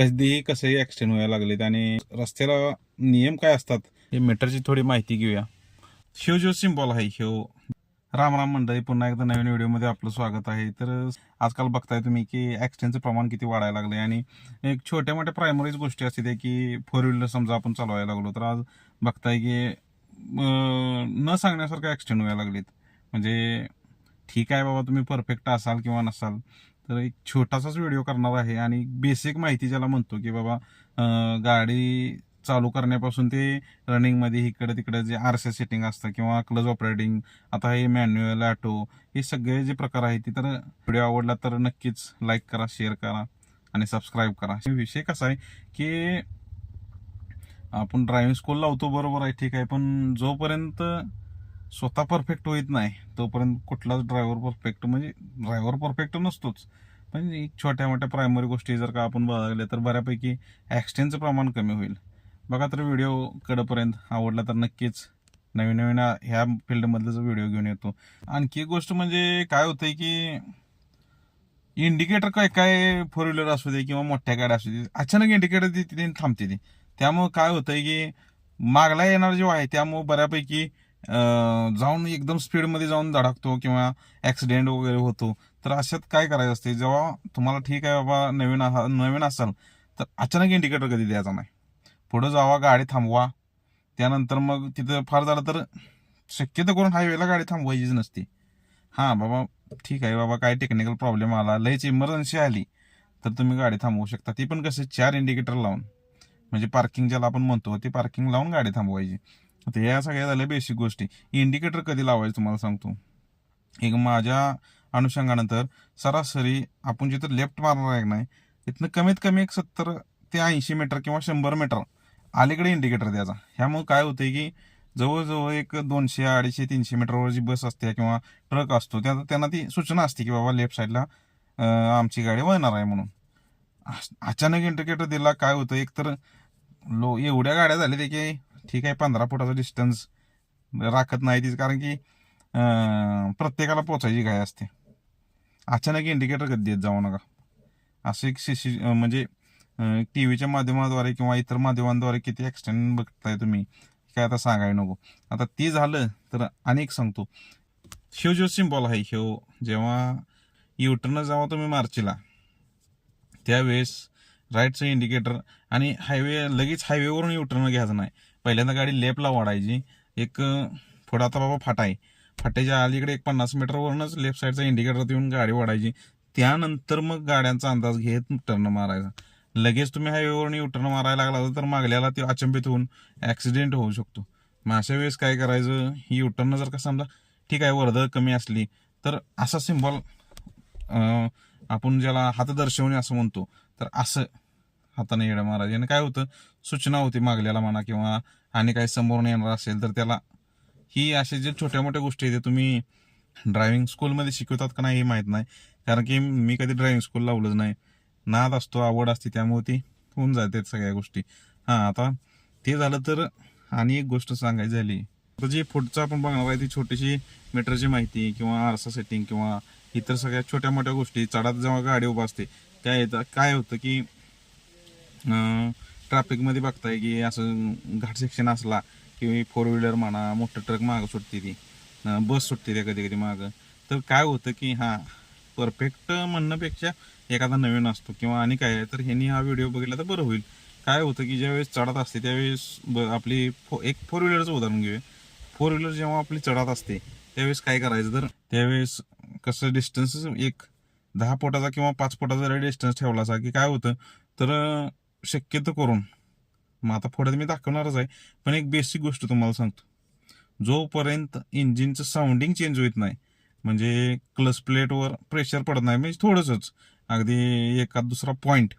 कधीही कसंही ॲक्सिडेंट व्हायला लागलेत आणि रस्त्याला नियम काय असतात हे मीटरची थोडी माहिती घेऊया. ह्यो जो सिम्बॉल आहे ह्यो राम राम मंडळी पुन्हा एकदा नवीन व्हिडिओमध्ये आपलं स्वागत आहे. तर आजकाल बघताय तुम्ही की ॲक्सिडेंटचं प्रमाण किती वाढायला लागले आणि एक छोट्या मोठ्या प्रायमरीज गोष्टी असते त्या की फोर व्हीलर समजा आपण चालवायला लागलो तर आज बघताय की न सांगण्यासारखं ॲक्सिडेंट व्हायला लागलेत. म्हणजे ठीक आहे बाबा तुम्ही परफेक्ट असाल किंवा नसाल तर एक छोटासाच व्हिडिओ करणार आहे आणि बेसिक माहिती ज्याला म्हणतो की बाबा गाडी चालू करण्यापासून ते रनिंगमध्ये इकडे तिकडे जे आर सी सेटिंग असतं किंवा क्लज ऑपरेटिंग आता हे मॅन्युअल ऑटो हे सगळे जे प्रकार आहेत ते तर व्हिडिओ आवडला तर नक्कीच लाईक करा शेअर करा आणि सबस्क्राईब करा. विषय कसा आहे की आपण ड्रायव्हिंग स्कूल लावतो बरोबर आहे ठीक आहे पण जोपर्यंत स्वतः परफेक्ट होत नाही. तोपर्यंत कुठलाच ड्रायव्हर परफेक्ट म्हणजे ड्रायव्हर परफेक्ट नसतोच. पण एक छोट्या मोठ्या प्रायमरी गोष्टी जर का आपण बघायला तर बऱ्यापैकी ॲक्सिडेंटचं प्रमाण कमी होईल. बघा तर व्हिडिओ कडपर्यंत आवडला तर नक्कीच नवीन नवीन ह्या फील्डमधलाच व्हिडिओ घेऊन येतो. आणखी एक गोष्ट म्हणजे काय होतंय की इंडिकेटर काय काय फोर व्हीलर असू दे किंवा मोठ्या गाड्या असू दे अचानक इंडिकेटर तिथे थांबते ती. त्यामुळं काय होतंय की मागला येणार जो आहे त्यामुळं बऱ्यापैकी जाऊन एकदम स्पीडमध्ये जाऊन धडकतो किंवा ऍक्सिडेंट वगैरे होतो. तर अशात काय करायचं असते? जेव्हा तुम्हाला ठीक आहे बाबा नवीन आहा- नवीन असाल तर अचानक इंडिकेटर कधी द्यायचा नाही. पुढं जावा गाडी थांबवा. त्यानंतर मग तिथं फार झालं तर शक्यतो करून हायवेला गाडी थांबवायचीच नसते. हां बाबा ठीक आहे बाबा काय टेक्निकल प्रॉब्लेम आला लयच इमर्जन्सी आली तर तुम्ही गाडी थांबवू शकता. ती पण कसं चार इंडिकेटर लावून. म्हणजे पार्किंग ज्याला आपण म्हणतो ती पार्किंग लावून गाडी थांबवायची. आता या सगळ्या झाल्या बेसिक गोष्टी. इंडिकेटर कधी लावायचं तुम्हाला सांगतो. एक माझ्या अनुषंगानंतर सरासरी आपण जिथं लेफ्ट मारणार आहे नाही तिथनं कमीत कमी एक सत्तर ते ऐंशी मीटर किंवा शंभर मीटर अलीकडे इंडिकेटर द्यायचा. ह्यामुळे काय होतंय की जवळजवळ एक दोनशे अडीचशे तीनशे मीटरवर जी बस असते किंवा ट्रक असतो त्या त्यांना ती सूचना असते की बाबा लेफ्ट साईडला आमची गाडी वळणार आहे म्हणून. अचानक इंडिकेटर दिला काय होतं? एक तर लो एवढ्या गाड्या झाल्या की ठीक आहे पंधरा फुटाचा डिस्टन्स राखत नाही तीच कारण की प्रत्येकाला पोचायची घाई असते. अचानक इंडिकेटर कधी देत जाऊ नका. असं एक शिशी सी म्हणजे टी व्हीच्या माध्यमाद्वारे किंवा इतर माध्यमांद्वारे किती ॲक्सिडेंट बघताय तुम्ही काय आता सांगाय नको. आता ते झालं तर अनेक सांगतो. ह्यो जो सिम्बॉल आहे ह्यो जेव्हा युटर्न जेव्हा तुम्ही मार्चीला त्यावेळेस राईटचं इंडिकेटर आणि हायवे लगेच हायवेवरून युटर्न घ्यायचं नाही. पहिल्यांदा गाडी लेपला वाढायची. एक थोडा आता बाबा फाटा आहे. फाट्याच्या अलीकडे एक पन्नास मीटरवरूनच लेफ्ट साईडचा इंडिकेटर देऊन गाडी वाढायची. त्यानंतर मग गाड्यांचा अंदाज घेत टर्न मारायचा. लगेच तुम्ही हायवेवरून युटर्न मारायला लागला तर मागल्याला ते अचंबित होऊन ॲक्सिडेंट होऊ शकतो. मग अशा वेळेस काय करायचं? ही युटर्न जर का समजा ठीक आहे वर्दळ कमी असली तर असा सिम्बॉल आपण ज्याला हात दर्शवणे असं म्हणतो तर असं हाताने येडं मारायचे. आणि काय होतं? सूचना होती मागल्याला म्हणा किंवा आणि काही समोरून येणार असेल तर त्याला ही अशा जे छोट्या मोठ्या गोष्टी आहेत ते तुम्ही ड्रायव्हिंग स्कूलमध्ये शिकवतात का नाही हे माहीत नाही. कारण की मी कधी ड्रायव्हिंग स्कूल लावलंच नाही. नाद असतो आवड असते त्यामुळे ती होऊन जाते सगळ्या गोष्टी. हां आता ते झालं तर आणि एक गोष्ट सांगायची झाली. तर जे पुढचं आपण बघणार आहे ती छोटीशी मीटरची माहिती किंवा आरसा सेटिंग किंवा इतर सगळ्या छोट्या मोठ्या गोष्टी. चढात जेव्हा गाडी उभा असते काय येतात. काय होतं की ट्रॅफिकमध्ये बघताय की असं घाट सेक्शन असला की फोर व्हीलर म्हणा मोठं ट्रक मागं सुटते ती. बस सुटते त्या कधी कधी मागं. तर काय होतं की हां परफेक्ट म्हणण्यापेक्षा एखादा नवीन असतो किंवा आणि काय आहे तर ह्यांनी हा व्हिडिओ बघितला तर बरं होईल. काय होतं की ज्यावेळेस चढत असते त्यावेळेस ब- आपली फो एक फोर व्हीलरचं उदाहरण घेऊया. फोर व्हीलर जेव्हा आपली चढत असते त्यावेळेस काय करायचं तर त्यावेळेस कसं डिस्टन्स एक दहा फुटाचा किंवा पाच फुटाचा जरी डिस्टन्स ठेवला असा की काय होतं तर शक्यतो करून. मग आता पुढे मी दाखवणारच आहे. पण एक बेसिक गोष्ट तुम्हाला सांगतो. जोपर्यंत इंजिनचं साऊंडिंग चेंज होत नाही म्हणजे क्लच प्लेटवर प्रेशर पडत नाही म्हणजे थोडंसंच. अगदी एखाद दुसरा पॉईंट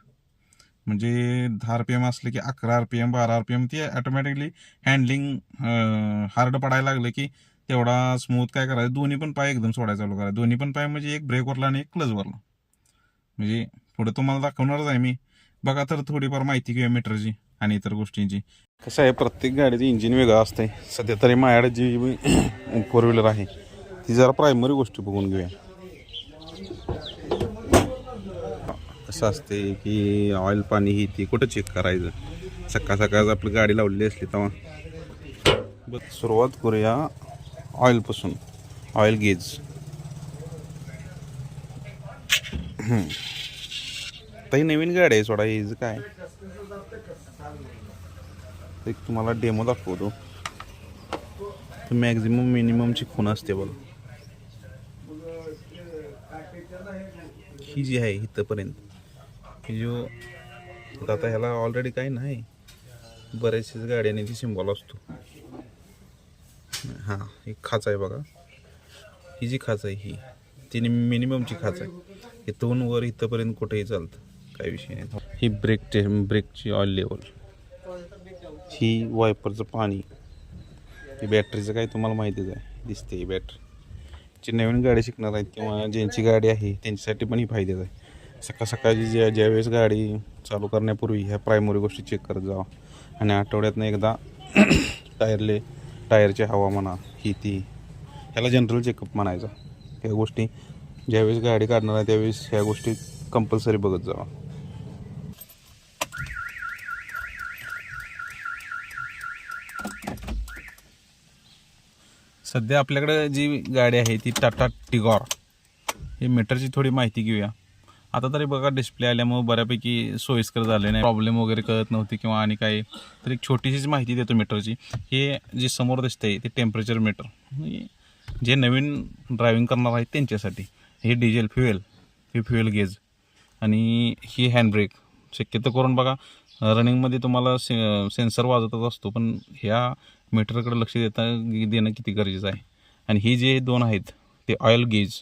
म्हणजे दहा आर पी एम असले की अकरा आर पी एम बारा आर पी एम ते ऑटोमॅटिकली हँडलिंग हार्ड पडायला लागलं की तेवढा स्मूथ काय करायचं? दोन्ही पण पाय एकदम सोडायला चालू करायचं. दोन्ही पण पाय म्हणजे एक ब्रेकवरला आणि एक क्लचवरला म्हणजे पुढे तुम्हाला दाखवणारच आहे मी. बघा तर थोडीफार माहिती घेऊया मीटरची आणि इतर गोष्टींची. कसं आहे प्रत्येक गाडीचं इंजिन वेगळं असतंय. सध्या तरी माझ्याकडे जी फोर व्हीलर आहे ती जरा प्रायमरी गोष्टी बघून घेऊया. कसं असते की ऑइल पाणी ही ती कुठं चेक करायचं? सकाळ सकाळ आपली गाडी लावलेली असली तेव्हा. सुरुवात करूया ऑइलपासून ऑइल गेज ताई नवीन गाडी आहे सोडा हेच काय? एक तुम्हाला डेमो दाखवतो. मॅक्झिमम मिनिममची खून असते बघा. ही जी आहे इथंपर्यंत ही जो आता ह्याला ऑलरेडी काही नाही. बऱ्याचशाच गाड्याने ती सिम्बॉल असतो. हां एक खाच आहे बघा. ही जी खाच आहे ही तिने मिनिममची खाच आहे. इथून वर इथंपर्यंत कुठेही चालतं. काही विषय नाही. ही ब्रेक टे ब्रेकची ऑइल लेवल ही वायपरचं पाणी. ही बॅटरीचं काय तुम्हाला माहितीच आहे. दिसते ही बॅटरी. जी नवीन गाडी शिकणार आहेत किंवा ज्यांची गाडी आहे त्यांच्यासाठी पण ही फायद्याच आहे. सकाळ सकाळची ज्या ज्यावेळेस गाडी चालू करण्यापूर्वी ह्या प्रायमरी गोष्टी चेक करत जावा. आणि आठवड्यातनं एकदा टायरले टायरची हवा म्हणा ही ती. ह्याला जनरल चेकअप म्हणायचं. ह्या गोष्टी ज्यावेळेस गाडी काढणार आहे त्यावेळेस ह्या गोष्टी कंपल्सरी बघत जावा. सध्या आपल्याकडे जी गाडी आहे ती टाटा टिगॉर. हे मीटरची थोडी माहिती घेऊया. आता तरी बघा डिस्प्ले आल्यामुळे बऱ्यापैकी सोयीस्कर झाले नाही. प्रॉब्लेम वगैरे कळत नव्हती किंवा आणि काही. तर एक छोटीशीच माहिती देतो मीटरची हे जे समोर दिसते ते टेम्परेचर मीटर जे नवीन ड्रायव्हिंग करणार आहेत त्यांच्यासाठी. हे डिझेल फ्युएल हे फ्युएल गेज आणि ही हँडब्रेक शक्यतो करून बघा रनिंगमध्ये तुम्हाला से सेन्सर वाजतच असतो पण ह्या मीटरकडे लक्ष देता देणं किती गरजेचं आहे? आणि ही जे दोन आहेत ते ऑइल गेज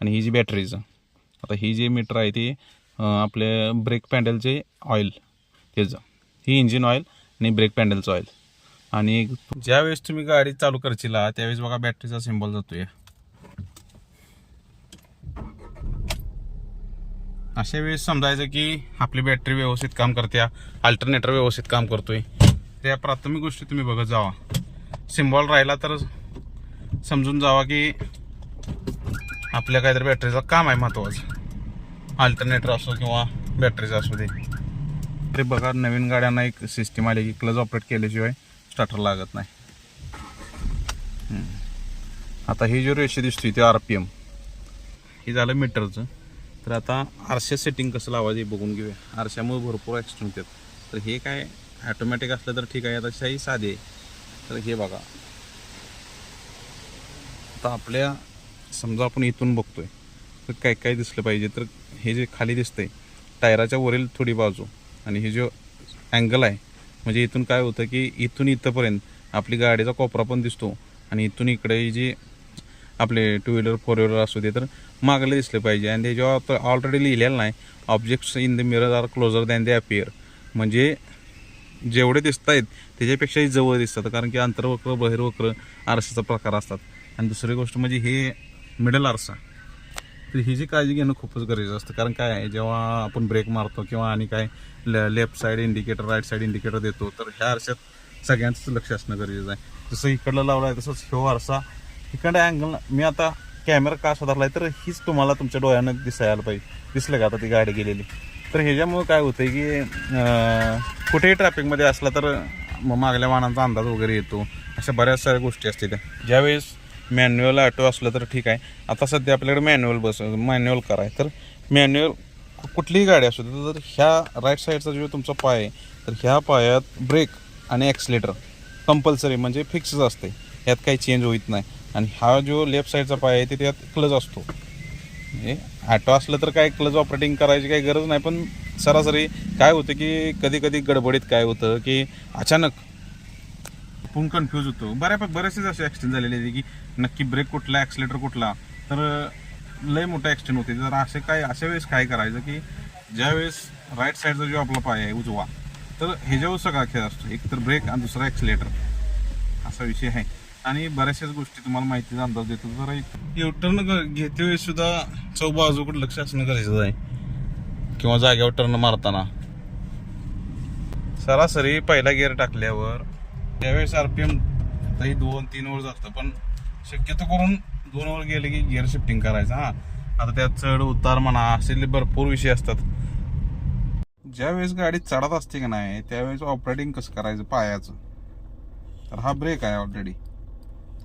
आणि ही जी बॅटरीज आता ही जे मीटर आहे ते आपले आपल्या ब्रेक पॅन्डलचे ऑइल त्याचं ही इंजिन ऑइल आणि ब्रेक पॅन्डलचं ऑइल आणि ज्यावेळेस तुम्ही गाडी चालू करशील त्यावेळेस बघा बॅटरीचा सिम्बॉल जातोय. अशा वेळेस समजायचं की आपली बॅटरी व्यवस्थित काम करते अल्टरनेटर व्यवस्थित काम करतोय. त्या प्राथमिक गोष्टी तुम्ही बघत जावा. सिम्बॉल राहिला तर समजून जावा की आपल्या काहीतरी बॅटरीचं काम आहे महत्त्वाचं अल्टरनेटर असो किंवा बॅटरीचं असू दे. ते बघा नवीन गाड्यांना एक सिस्टीम आली की क्लच ऑपरेट केल्याशिवाय स्टार्टर लागत नाही. आता ही जी रेषे दिसतोय ते आर पी एम हे झालं मीटरचं. तर आता आरशा सेटिंग कसं लावायचं हे बघून घेऊया. आरशामुळे भरपूर ॲक्सिडेंट येतात तर हे काय ॲटोमॅटिक असलं तर ठीक आहे आता शाही साधे आहे. तर हे बघा. आता आपल्या समजा आपण इथून बघतोय तर काय काय दिसलं पाहिजे? तर हे जे खाली दिसतंय टायराच्या वरील थोडी बाजू आणि हे जो अँगल आहे म्हणजे इथून काय होतं की इथून इथंपर्यंत आपली गाडीचा कोपरा पण दिसतो आणि इथून इकडे जे जी आपले टू व्हीलर फोर व्हीलर असू दे तर मागले दिसले पाहिजे. आणि ते जेव्हा ऑलरेडी लिहिलेलं नाही objects in the mirror are closer than they appear म्हणजे जेवढे दिसत आहेत त्याच्यापेक्षाही जवळ दिसतात. कारण की अंतर्वक्र बहिर्वक्र आरशाचा प्रकार असतात. आणि दुसरी गोष्ट म्हणजे हे मिडल आरसा. तर ही जी काळजी घेणं खूपच गरजेचं असतं. कारण काय आहे जेव्हा आपण ब्रेक मारतो किंवा आणि काय left side indicator right side indicator देतो तर ह्या आरशात सगळ्यांचंच लक्ष असणं गरजेचं आहे. जसं इकडलं लावलं आहे तसंच ह्यो आरसा. इकडे अँगल मी आता कॅमेरा का आहे तर हीच तुम्हाला तुमच्या डोळ्यानं दिसायला पाहिजे. दिसलं का आता ती गाडी गेलेली? तर ह्याच्यामुळे काय होतंय की कुठेही ट्रॅफिकमध्ये असला तर मग मागल्या वाहनांचा अंदाज वगैरे येतो. अशा बऱ्याच साऱ्या गोष्टी असतील ज्यावेळेस मॅन्युअल ऑटो असलं तर ठीक आहे. आता सध्या आपल्याकडे मॅन्युअल बस मॅन्युअल कराय तर मॅन्युअल कुठलीही गाडी असू दे तर ह्या राईट साईडचा जो तुमचा पाय आहे तर ह्या पायात ब्रेक आणि ॲक्सिलेटर कंपल्सरी म्हणजे फिक्सच असते. यात काही चेंज होत नाही. आणि हा जो लेफ्ट साईडचा पाय आहे ते त्यात क्लच असतो. म्हणजे ॲटो असलं तर काय क्लच ऑपरेटिंग करायची काही गरज नाही पण सरासरी काय होतं की कधी कधी गडबडीत काय होतं की अचानक आपण कन्फ्यूज होतो. बऱ्यापैकी बरेचसेच असे ॲक्सिडेंट झालेले आहेत की नक्की ब्रेक कुठला ॲक्सिलेटर कुठला तर लय मोठा ॲक्सिडेंट होते. तर असे काय अशा वेळेस काय करायचं की ज्यावेळेस राईट साईडचा जो आपला पाय आहे उजवा तर ह्याच्यावर सगळा खेळ असतो. एक तर ब्रेक आणि दुसरा ॲक्सिलेटर असा विषय आहे. आणि बऱ्याचशाच गोष्टी तुम्हाला माहितीचा अंदाज देतो. जरा युटर्न घेते सुद्धा चौ बाजूकडे लक्ष असणं गरजेचं आहे. किंवा जाग्यावर टर्न मारताना. सरासरी पहिला गिअर टाकल्यावर त्यावेळेस आर पी एम आताही दोन तीन वर जातं पण शक्यतो करून दोन वर गेले की गिअर शिफ्टिंग करायचं. हां. आता त्यात चढ उतार म्हणा असे भरपूर विषय असतात. ज्यावेळेस गाडी चढत असते का नाही त्यावेळेस ऑपरेटिंग कसं करायचं पायाचं? तर हा ब्रेक आहे ऑलरेडी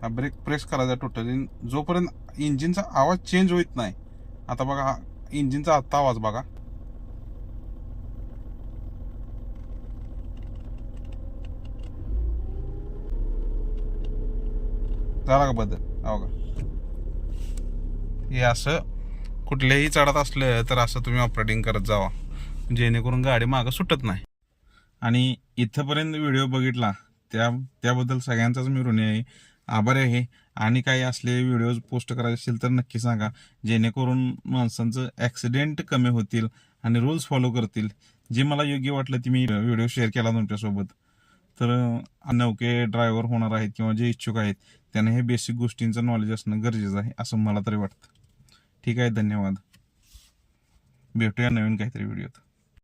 हा ब्रेक प्रेस करायचा टोटली. जोपर्यंत इंजिनचा आवाज चेंज होत नाही आता बघा हा इंजिनचा आत्ता आवाज बघा. झाला का बदल? हो का हे असं कुठलेही चढत असलं तर असं तुम्ही ऑपरेटिंग करत जावा. जेणेकरून गाडी मागं सुटत नाही. आणि इथंपर्यंत व्हिडिओ बघितला त्या त्याबद्दल सगळ्यांचाच मी ऋणी आहे. आभारी आहे. आणि काही असले व्हिडिओज पोस्ट करायचे असतील तर नक्की सांगा. जेणेकरून माणसांचं ॲक्सिडेंट कमी होतील आणि रूल्स फॉलो करतील. जे मला योग्य वाटलं ते मी व्हिडिओ शेअर केला तुमच्यासोबत. तर नौके ड्रायव्हर होणार आहेत किंवा जे इच्छुक आहेत त्यांना हे बेसिक गोष्टींचं नॉलेज असणं गरजेचं आहे असं मला तरी वाटतं. ठीक आहे धन्यवाद. भेटूया नवीन काहीतरी व्हिडिओत